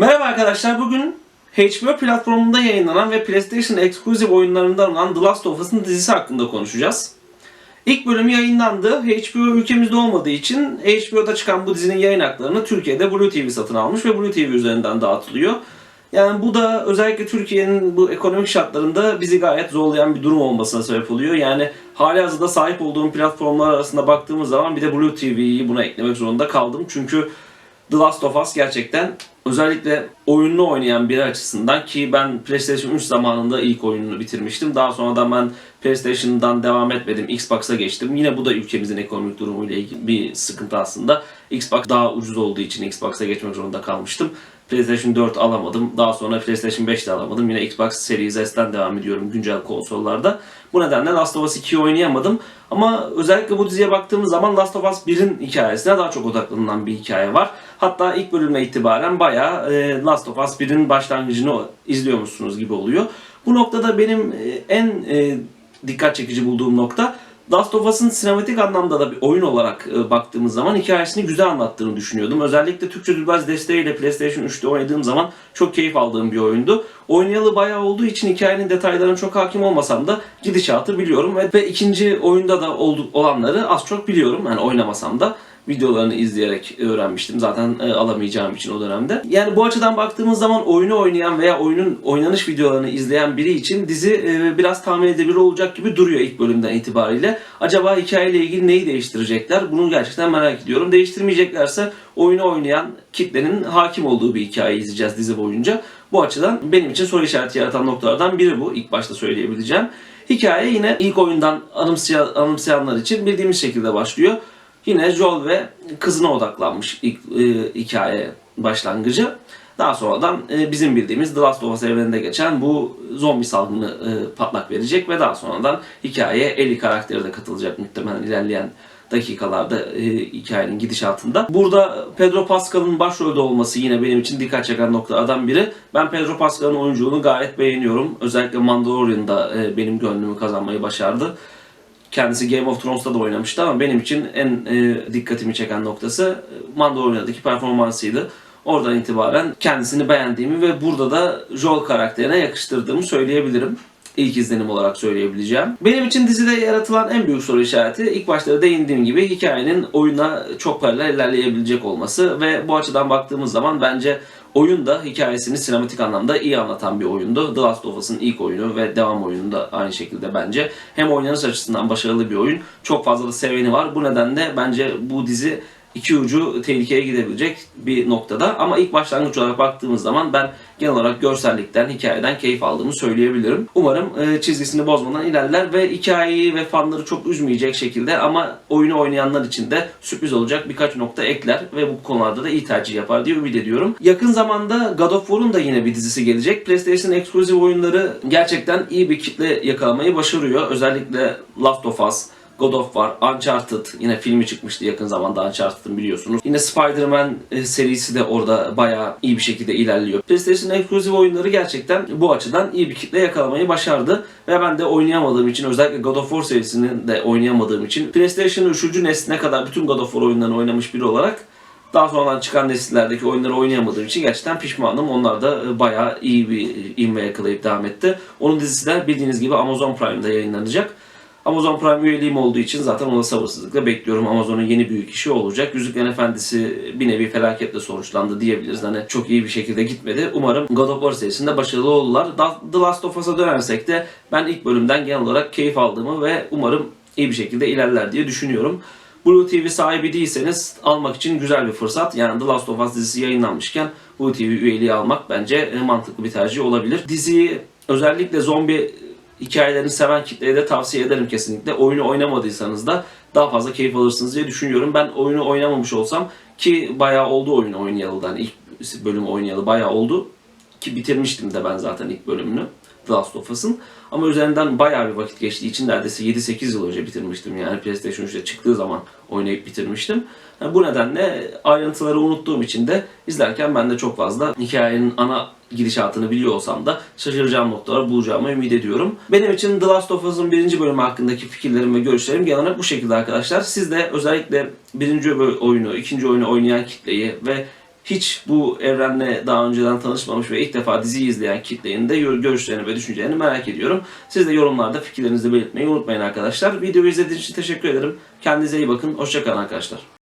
Merhaba arkadaşlar. Bugün HBO platformunda yayınlanan ve PlayStation Exclusive oyunlarından olan The Last of Us'ın dizisi hakkında konuşacağız. İlk bölümü yayınlandı. HBO ülkemizde olmadığı için HBO'da çıkan bu dizinin yayın haklarını Türkiye'de Blue TV satın almış ve Blue TV üzerinden dağıtılıyor. Yani bu da özellikle Türkiye'nin bu ekonomik şartlarında bizi gayet zorlayan bir durum olmasına sebep oluyor. Yani hali hazırda sahip olduğum platformlar arasında baktığımız zaman bir de Blue TV'yi buna eklemek zorunda kaldım. Çünkü The Last of Us gerçekten özellikle oyununu oynayan biri açısından ki ben PlayStation 3 zamanında ilk oyununu bitirmiştim. Daha sonradan ben PlayStation'dan devam etmedim. Xbox'a geçtim. Yine bu da ülkemizin ekonomik durumuyla ilgili bir sıkıntı aslında. Xbox daha ucuz olduğu için Xbox'a geçmek zorunda kalmıştım. PlayStation 4 alamadım. Daha sonra PlayStation 5 de alamadım. Yine Xbox Series S'ten devam ediyorum güncel konsollarda. Bu nedenle Last of Us 2'yi oynayamadım. Ama özellikle bu diziye baktığımız zaman Last of Us 1'in hikayesine daha çok odaklanılan bir hikaye var. Hatta ilk bölümle itibaren bayağı e, Last of Us 1'in başlangıcını izliyormuşsunuz gibi oluyor. Bu noktada benim e, en e, dikkat çekici bulduğum nokta Last of Us'ın sinematik anlamda da bir oyun olarak e, baktığımız zaman hikayesini güzel anlattığını düşünüyordum. Özellikle Türkçe dublaj desteğiyle PlayStation 3'te oynadığım zaman çok keyif aldığım bir oyundu. Oynayalı bayağı olduğu için hikayenin detaylarına çok hakim olmasam da gidişatı biliyorum ve, ve ikinci oyunda da oldu, olanları az çok biliyorum. Yani oynamasam da videolarını izleyerek öğrenmiştim zaten e, alamayacağım için o dönemde. Yani bu açıdan baktığımız zaman oyunu oynayan veya oyunun oynanış videolarını izleyen biri için dizi e, biraz tahmin edebilir olacak gibi duruyor ilk bölümden itibariyle. Acaba hikayeyle ilgili neyi değiştirecekler? Bunu gerçekten merak ediyorum. Değiştirmeyeceklerse oyunu oynayan kitlenin hakim olduğu bir hikaye izleyeceğiz dizi boyunca. Bu açıdan benim için soru işareti yaratan noktalardan biri bu. İlk başta söyleyebileceğim. Hikaye yine ilk oyundan anımsayan, anımsayanlar için bildiğimiz şekilde başlıyor. Yine Joel ve kızına odaklanmış ilk e, hikaye başlangıcı. Daha sonradan e, bizim bildiğimiz The Last of Us evreninde geçen bu zombi salgını e, patlak verecek ve daha sonradan hikayeye Ellie karakteri de katılacak muhtemelen ilerleyen dakikalarda e, hikayenin gidişatında. Burada Pedro Pascal'ın başrolde olması yine benim için dikkat çeken noktalardan biri. Ben Pedro Pascal'ın oyunculuğunu gayet beğeniyorum. Özellikle Mandalorian'da e, benim gönlümü kazanmayı başardı. Kendisi Game of Thrones'ta da oynamıştı ama benim için en e, dikkatimi çeken noktası e, Mandalorian'daki performansıydı. Oradan itibaren kendisini beğendiğimi ve burada da Joel karakterine yakıştırdığımı söyleyebilirim. İlk izlenim olarak söyleyebileceğim. Benim için dizide yaratılan en büyük soru işareti ilk başta da değindiğim gibi hikayenin oyuna çok paralel ilerleyebilecek olması ve bu açıdan baktığımız zaman bence oyun da hikayesini sinematik anlamda iyi anlatan bir oyundu. The Last of Us'ın ilk oyunu ve devam oyunu da aynı şekilde bence. Hem oynanış açısından başarılı bir oyun. Çok fazla da seveni var. Bu nedenle bence bu dizi iki ucu tehlikeye gidebilecek bir noktada. Ama ilk başlangıç olarak baktığımız zaman ben genel olarak görsellikten, hikayeden keyif aldığımı söyleyebilirim. Umarım e, çizgisini bozmadan ilerler ve hikayeyi ve fanları çok üzmeyecek şekilde ama oyunu oynayanlar için de sürpriz olacak birkaç nokta ekler ve bu konularda da iyi tercih yapar diye ümit ediyorum. Yakın zamanda God of War'un da yine bir dizisi gelecek. PlayStation Exclusive oyunları gerçekten iyi bir kitle yakalamayı başarıyor. Özellikle Last of Us, God of War, Uncharted yine filmi çıkmıştı yakın zamanda Uncharted'ın biliyorsunuz. Yine Spider-Man e, serisi de orada bayağı iyi bir şekilde ilerliyor. PlayStation Exclusive oyunları gerçekten bu açıdan iyi bir kitle yakalamayı başardı. Ve ben de oynayamadığım için özellikle God of War serisini de oynayamadığım için PlayStation 3. nesline kadar bütün God of War oyunlarını oynamış biri olarak daha sonradan çıkan nesillerdeki oyunları oynayamadığım için gerçekten pişmanım. Onlar da e, bayağı iyi bir ivme yakalayıp devam etti. Onun dizisi de bildiğiniz gibi Amazon Prime'da yayınlanacak. Amazon Prime üyeliğim olduğu için zaten onu sabırsızlıkla bekliyorum. Amazon'un yeni büyük işi olacak. Yüzüklerin Efendisi bir nevi felaketle sonuçlandı diyebiliriz. Hani çok iyi bir şekilde gitmedi. Umarım God of War serisinde başarılı olurlar. The Last of Us'a dönersek de ben ilk bölümden genel olarak keyif aldığımı ve umarım iyi bir şekilde ilerler diye düşünüyorum. Blue TV sahibi değilseniz almak için güzel bir fırsat. Yani The Last of Us dizisi yayınlanmışken Blue TV üyeliği almak bence mantıklı bir tercih olabilir. Diziyi özellikle zombi hikayelerini seven kitleye de tavsiye ederim kesinlikle. Oyunu oynamadıysanız da daha fazla keyif alırsınız diye düşünüyorum. Ben oyunu oynamamış olsam ki bayağı oldu oyunu oynayalı. Yani ilk bölümü oynayalı bayağı oldu. Ki bitirmiştim de ben zaten ilk bölümünü. The Last of Us'ın. Ama üzerinden bayağı bir vakit geçtiği için neredeyse 7-8 yıl önce bitirmiştim. Yani PlayStation 3'te çıktığı zaman oynayıp bitirmiştim. Yani bu nedenle ayrıntıları unuttuğum için de izlerken ben de çok fazla hikayenin ana gidişatını biliyor olsam da şaşıracağım noktalar bulacağımı ümit ediyorum. Benim için The Last of Us'ın birinci bölümü hakkındaki fikirlerim ve görüşlerim genel olarak bu şekilde arkadaşlar. Siz de özellikle birinci oyunu, ikinci oyunu oynayan kitleyi ve hiç bu evrenle daha önceden tanışmamış ve ilk defa diziyi izleyen kitlenin de gör- görüşlerini ve düşüncelerini merak ediyorum. Siz de yorumlarda fikirlerinizi belirtmeyi unutmayın arkadaşlar. Videoyu izlediğiniz için teşekkür ederim. Kendinize iyi bakın. Hoşçakalın arkadaşlar.